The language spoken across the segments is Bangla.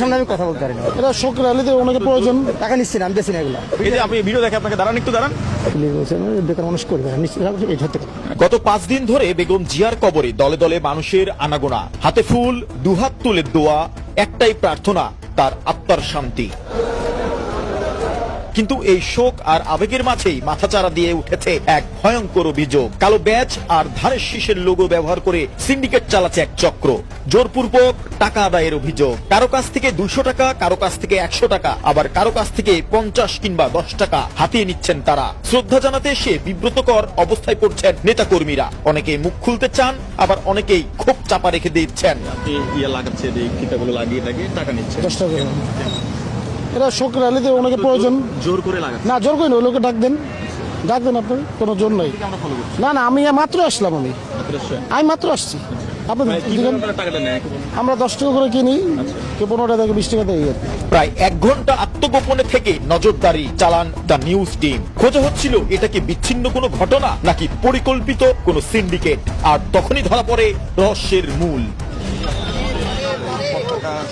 সামনে আমি কথা বলতে পারি না। এটা শোক র্যালিতে অনেকে প্রয়োজন। টাকা নিচ্ছি না আমি বেশি না এগুলো। এই যে আপনি ভিডিও দেখে আপনাকে দাঁড়ান একটু দাঁড়ান। বেকার মানুষ করবে গত পাঁচ দিন ধরে বেগম জিয়ার কবরে দলে দলে মানুষের আনাগোনা হাতে ফুল দুহাত তুলে দোয়া একটাই প্রার্থনা তার আত্মার শান্তি। কিন্তু এই শোক আর আবেগের মাঝেই মাথাচাড়া দিয়ে উঠেছে এক ভয়ঙ্কর অভিযোগ। কালো ব্যাচ আর ধারের শীষের লোগো ব্যবহার করে সিন্ডিকেট চালাচ্ছে এক চক্র। জোরপূর্বক টাকা আদায়ের অভিযোগ। কারও কাছ থেকে দুইশো টাকা কারও কাছ থেকে একশো টাকা আবার কারও কাছ থেকে পঞ্চাশ কিংবা দশ টাকা হাতিয়ে নিচ্ছেন তারা। শ্রদ্ধা জানাতে এসে বিব্রতকর অবস্থায় পড়ছেন নেতাকর্মীরা। অনেকে মুখ খুলতে চান আবার অনেকেই ক্ষোভ চাপা রেখে দিচ্ছেন। ইয়ে লাগাচ্ছে লাগিয়ে লাগিয়ে টাকা নিচ্ছে দশ। এটা শোক র্যালিতে ওনাকে প্রয়োজন। জোর করে লাগাচ্ছে না জোর করেন ওই লোকে ডাক দেন। ডাক দেন আপনার কোনো জোর নাই। না না আমি মাত্র আসলাম আমি। আমি মাত্র আসছি। আপনি মানে। আমরা দশ টাকা করে কিনি কেউ পনেরো টাকা বিশ টাকা দেয় আর প্রায় এক ঘণ্টা আত্মগোপনে থেকে নজরদারি চালান দ্য নিউজ টিম। খোঁজা হচ্ছিল এটা কি বিচ্ছিন্ন কোনো ঘটনা নাকি পরিকল্পিত কোনো সিন্ডিকেট? আর তখনই ধরা পড়ে রহস্যের মূল।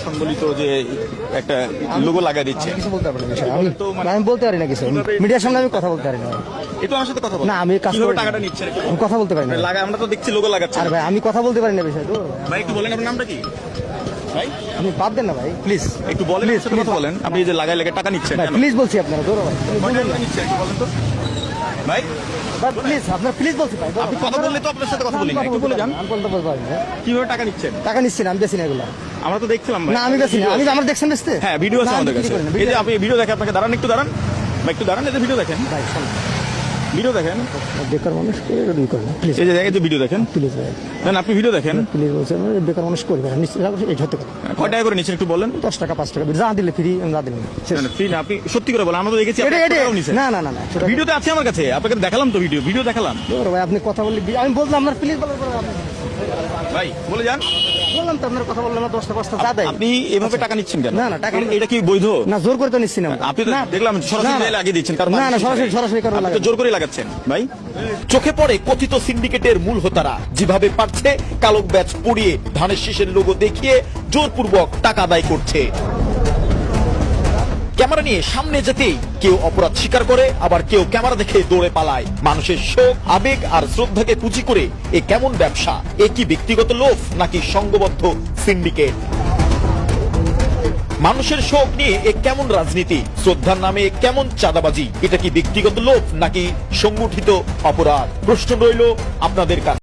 সংবলিত যে একটা লোগো লাগাই দিচ্ছে। কিছু বলতে পারি না আমি তো মানে- আমি বলতে পারি না কিছু। মিডিয়ার সামনে আমি কথা বলতে পারি না। একটু আমার সাথে কথা বল। না, আমি কাজ টাকাটা একটু আমি কথা বলতে পারি না। বলুন। লাগা আমরা তো দেখছি লোগো লাগাচ্ছে। আর ভাই আমি কথা বলতে পারি না বিষয় তো। ভাই একটু বলেন আপনার নামটা কি? ভাই? আপনি বাদ দেন না ভাই প্লিজ একটু বলেন কথা বলেন। আপনি যে লাগাই লাগে টাকা নিচ্ছেন? প্লিজ বলছি আপনারা ধরো ভাই বলেন তো। ভাই প্লিজ আপনার প্লিজ বলছি ভাই আপনি কথা বললে তো আপনার সাথে কথা বলি একটু বলে যান। আমি বলতে কীভাবে টাকা নিচ্ছেন? টাকা নিচ্ছি না আমি বেশি না এগুলো। আমরা তো দেখছিলাম না আমি বেশি না আমি আমার দেখছেন বেচতে হ্যাঁ ভিডিও আছে আমাদের কাছে এই যে আপনি ভিডিও দেখে আপনাকে দাঁড়ান একটু দাঁড়ান। একটু দাঁড়ান ভিডিও দেখেন। ভাই ভিডিও দেখেন। বেকার মানুষ করে করে প্লিজ এই যে দেখেন ভিডিও দেখেন। প্লিজ দেন আপনি ভিডিও দেখেন। প্লিজ বলছেন বেকার মানুষ করবে না নিশ্চিত এই পারে। কয় টাকা করে নিচ্ছেন একটু বলেন? দশ টাকা পাঁচ টাকা যা দিলে ফ্রি যা দিলে ফ্রি না, না, না, আপনি সত্যি করে বলেন আমরা তো দেখেছি এটা- এটা- না না না না ভিডিওতে আছে আমার কাছে আপনাকে দেখালাম তো ভিডিও ভিডিও দেখালাম। ভাই আপনি কথা বললে আমি বললাম আপনার প্লিজ বলার পরে আপনি- ভাই বলে যান। বললাম তো আপনার কথা বললাম না দশটা পাঁচটা যা দেয় আপনি এভাবে টাকা নিচ্ছেন কেন? না, না, টাকা- এটা- এটা কি বৈধ? না জোর করে তো নিচ্ছি না। আপনি তো দেখলাম সরাসরি না, না। mail লাগিয়ে দিচ্ছেন কারণ না না সরাসরি সরাসরি কারণ আপনি জোর করে লাগাচ্ছেন ভাই। চোখে পড়ে কথিত সিন্ডিকেটের মূল হোতারা যেভাবে পারছে কালো ব্যাচ পুড়িয়ে ধানের শীষের লোগো দেখিয়ে জোরপূর্বক টাকা আদায় করছে। ক্যামেরা নিয়ে সামনে যেতেই কেউ অপরাধ স্বীকার করে, আবার কেউ ক্যামেরা দেখে দৌড়ে পালায়। মানুষের শোক, আবেগ আর শ্রদ্ধাকে পুঁজি করে এ কেমন ব্যবসা? এ কি ব্যক্তিগত লোভ নাকি সংঘবদ্ধ সিন্ডিকেট? মানুষের শোক নিয়ে এ কেমন রাজনীতি? শ্রদ্ধার নামে কেমন চাঁদাবাজি? এটা কি ব্যক্তিগত লোভ নাকি সংগঠিত অপরাধ? প্রশ্ন রইল আপনাদের কাছে।